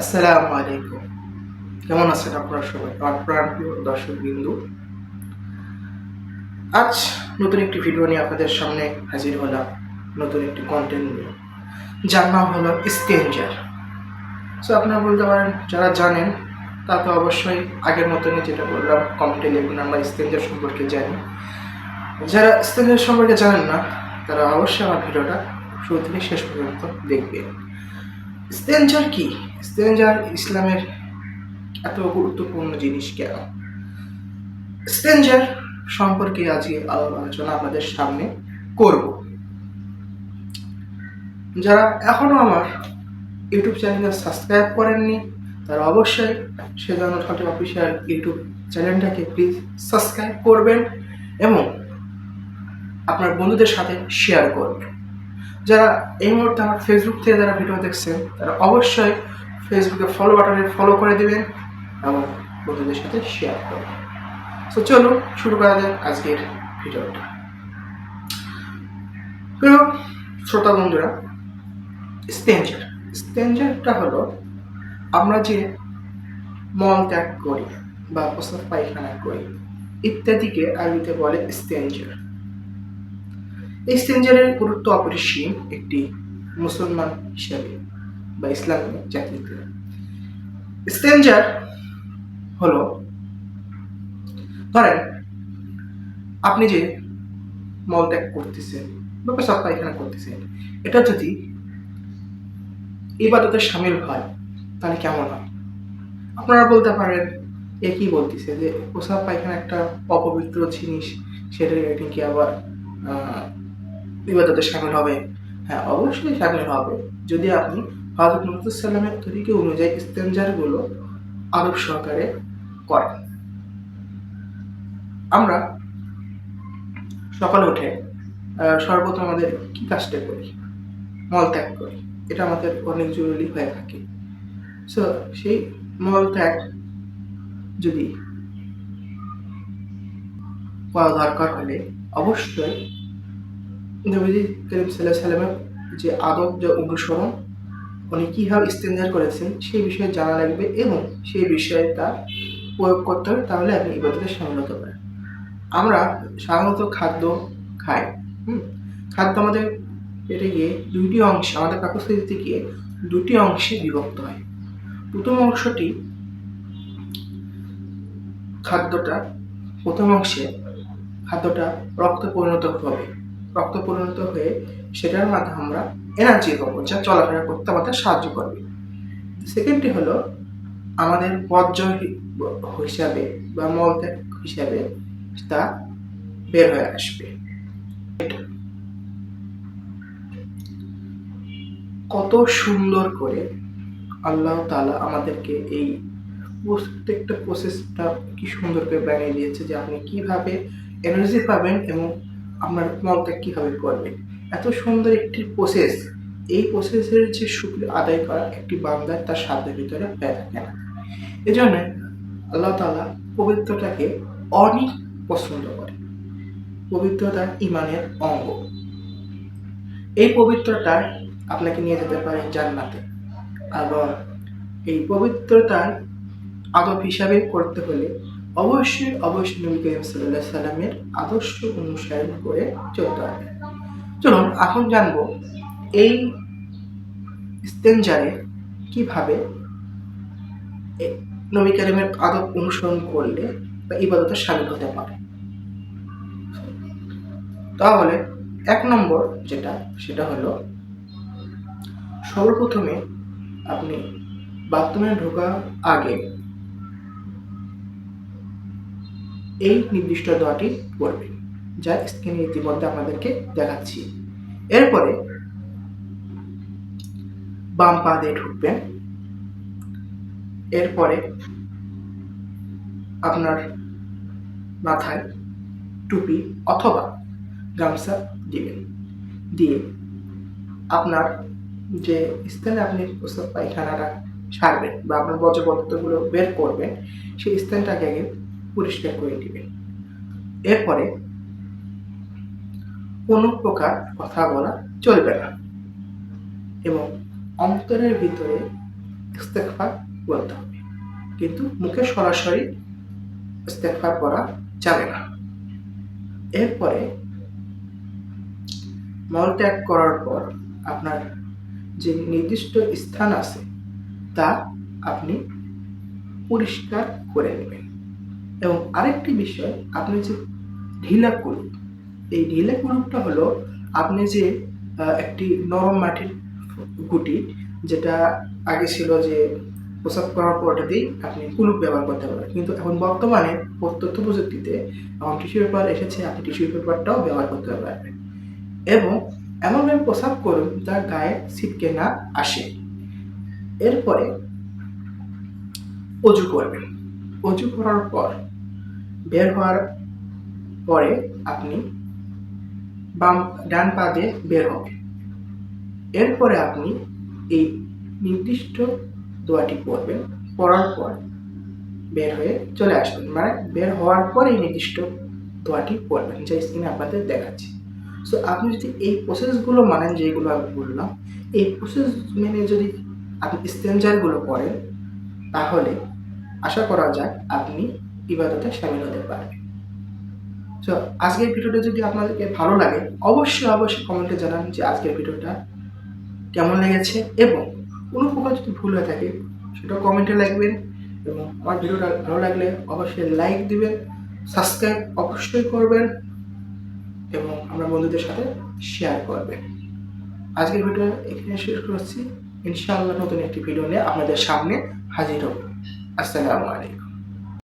আসসালামু আলাইকুম। কেমন আছেন আপনারা সবাই? প্রাণপ্রিয় দর্শক বিন্দু আজ নতুন একটি ভিডিও নিয়ে আপনাদের সামনে হাজির হলাম। নতুন একটি কন্টেন্ট নিয়ে। যার নাম হলো স্টেঞ্জার সো আপনারা বলতে পারেন, যারা জানেন তা তো অবশ্যই আগের মতনই যেটা বললাম কমেন্টে লিখুন, আমরা স্টেঞ্জার সম্পর্কে জানি। যারা স্টেঞ্জার সম্পর্কে জানেন না, তারা অবশ্যই আমার ভিডিওটা শুরু থেকে শেষ পর্যন্ত দেখবেন। স্টেঞ্জার কি? স্টেঞ্জার ইসলামের এত গুরুত্বপূর্ণ জিনিস কেন? স্টেঞ্জার সম্পর্কে আজকে আলোচনা আপনাদের সামনে করব। যারা এখনও আমার ইউটিউব চ্যানেলটা সাবস্ক্রাইব করেননি, তারা অবশ্যই সেজন্য ঠাকুর অফিসিয়াল ইউটিউব চ্যানেলটাকে প্লিজ সাবস্ক্রাইব করবেন এবং আপনার বন্ধুদের সাথে শেয়ার করবেন। যারা এই মুহূর্তে আমার ফেসবুক থেকে যারা ভিডিও দেখছেন, তারা অবশ্যই ফেসবুকে ফলো বাটনে ফলো করে দিবেন এবং বন্ধুদের সাথে শেয়ার করবেন। তো চলো শুরু করা যাক আজকের ভিডিওটা। প্রিয় শ্রোতা বন্ধুরা স্টেঞ্জার স্টেঞ্জারটা হলো আমরা যে মল ত্যাগ করি বা প্রস্তাব পায়খানা করি, ইত্যাদিকে আরবিতে বলে স্টেঞ্জার এই স্টেঞ্জারের গুরুত্ব অপরিসীম একটি মুসলমান হিসাবে বা ইসলামিক জাতিতে। স্টেঞ্জার হলো, ধরেন, আপনি যে মলত্যাগ করতেছেন বা পেশাব পায়খানা করতেছেন, এটা যদি ইবাদতে সামিল হয়, তাহলে কেমন হয়? আপনারা বলতে পারেন, এ কি বলতেছে? যে প্রসাব পায়খানা একটা অপবিত্র জিনিস সেটা কি আবার ইবাদতে সামিল হবে। হ্যাঁ অবশ্যই সামিল হবে। যদি আপনি হজরত মুহাম্মদ সাল্লামের তরিকে অনুযায়ী ইস্তেঞ্জারগুলো আরব সহকারে করেন। আমরা সকালে উঠে সর্বপ্রথম আমাদের কি কাজটা করি? মল ত্যাগ করি। এটা আমাদের অনেক জরুরি হয়ে থাকে। সো সেই মল ত্যাগ যদি করা দরকার হলে অবশ্যই নবীজি করিম সাল্লাহ সাল্লামের যে আদব যে অনুসরণ উনি কীভাবে ইস্তেঞ্জার করেছেন সেই বিষয়ে জানা লাগবে এবং সেই বিষয়ে তা প্রয়োগ করতে হবে, তাহলে আপনি ইবাদতে সামিল হতে পারেন। আমরা সাধারণত খাদ্য খাই, হুম? খাদ্য আমাদের পেটে গিয়ে দুইটি অংশে, আমাদের পাকস্থলিতে গিয়ে দুটি অংশে বিভক্ত হয়। প্রথম অংশটি খাদ্যটা, প্রথম অংশে খাদ্যটা রক্তে পরিণত হবে। রক্ত পরিণত হয়ে সেটার মাধ্যমে আমরা এনার্জি পাবো, যা চলাফেরা করতে আমাদের সাহায্য করবে। সেকেন্ডটি হলো আমাদের বর্জ্য হিসাবে বা মলত্যাগ হিসাবে তা বের হয়ে আসবে। কত সুন্দর করে আল্লাহ তালা আমাদেরকে এই প্রত্যেকটা প্রসেসটা কি সুন্দর করে বানিয়ে দিয়েছে যে আপনি কীভাবে এনার্জি পাবেন এবং আপনার মলত্যাগ কীভাবে করবেন এত সুন্দর একটি প্রসেস এই প্রসেসের যে শুক্র আদায় করা একটি বান্দার তার সাধ্যের ভিতরে হয়ে থাকে না এই জন্য আল্লাহ তালা পবিত্রতাকে অনেক পছন্দ করে পবিত্রতা ইমানের অঙ্গ। এই পবিত্রতা আপনাকে নিয়ে যেতে পারে জান্নাতে। আবার এই পবিত্রতার আদব হিসাবে করতে হলে অবশ্যই অবশ্যই নবী করিম সাল্লাহ সাল্লামের আদর্শ অনুসরণ করে চলতে হবে। চলুন, এখন জানব এই স্টেঞ্জারে কীভাবে নবী করিমের আদব অনুসরণ করলে বা ইবাদতে সামিল হতে পারে? তাহলে এক নম্বর যেটা, সেটা হলো সর্বপ্রথমে আপনি বাথরুমে ঢোকার আগে এই নির্দিষ্ট দোয়াটি করবে যা স্ক্রিনে ইতিমধ্যে আপনাদেরকে দেখাচ্ছি। এরপরে বাম পা দিয়ে ঢুকবেন। এরপরে আপনার মাথায় টুপি অথবা গামছা দিবেন। দিয়ে আপনার যে স্থানে আপনি প্রস্তাব পায়খানাটা সারবেন বা আপনার বর্জ্যপদার্থগুলো বের করবেন, সেই স্থানটাকে আগে পরিষ্কার করে দিবেন এরপরে কোনো প্রকার কথা বলা চলবে না এবং অন্তরের ভিতরে ইস্তেকফার বলতে হবে। কিন্তু মুখে সরাসরি ইস্তেকফার করা যাবে না। এরপরে মলত্যাগ করার পর আপনার যে নির্দিষ্ট স্থান আছে, তা আপনি পরিষ্কার করে নেবেন। এবং আরেকটি বিষয়, আপনি যে ঢিলা কুলুপ এই ঢিলা কুলুপটা হলো আপনি যে একটি নরম মাটির গুটি, যেটা আগে ছিল যে প্রসাব করার পরটাতেই আপনি কুলুপ ব্যবহার করতে পারবেন। কিন্তু এখন বর্তমানে তথ্য প্রযুক্তিতে এখন টিস্যু পেপার এসেছে, আপনি টিস্যু পেপারটাও ব্যবহার করতে পারবেন। এবং এমনভাবে প্রসাব করুন যা গায়ে ছিটকে না আসে। এরপরে অজু করবেন। অজু করার পর বের হওয়ার পরে আপনি বাম, ডান পা দিয়ে বের হবেন। এরপরে আপনি এই নির্দিষ্ট দোয়াটি পড়বেন, পড়ার পর বের হয়ে চলে আসবেন। মানে বের হওয়ার পর এই নির্দিষ্ট দোয়াটি পড়বেন, যা স্ক্রিনে আপনাদের দেখাচ্ছি। সো আপনি যদি এই প্রসেসগুলো মানেন, যেগুলো আমি বললাম, এই প্রসেস মেনে যদি আপনি স্টেঞ্জারগুলো করেন তাহলে আশা করা যায় আপনি ইবাদতে সামিল হতে পারবেন সো আজকের ভিডিওটা যদি আপনাদেরকে ভালো লাগে, অবশ্যই অবশ্যই কমেন্টে জানান যে আজকের ভিডিওটা কেমন লেগেছে এবং কোনো প্রকার যদি ভুল হয়ে থাকে সেটা কমেন্টে লিখবেন এবং আমার ভিডিওটা ভালো লাগলে অবশ্যই লাইক দিবেন সাবস্ক্রাইব অবশ্যই করবেন এবং আমরা বন্ধুদের সাথে শেয়ার করবেন। আজকের ভিডিও এখানে শেষ করছি। ইনশাআল্লাহ নতুন একটি ভিডিও নিয়ে আপনাদের সামনে হাজির হব। আসসালামু আলাইকুম।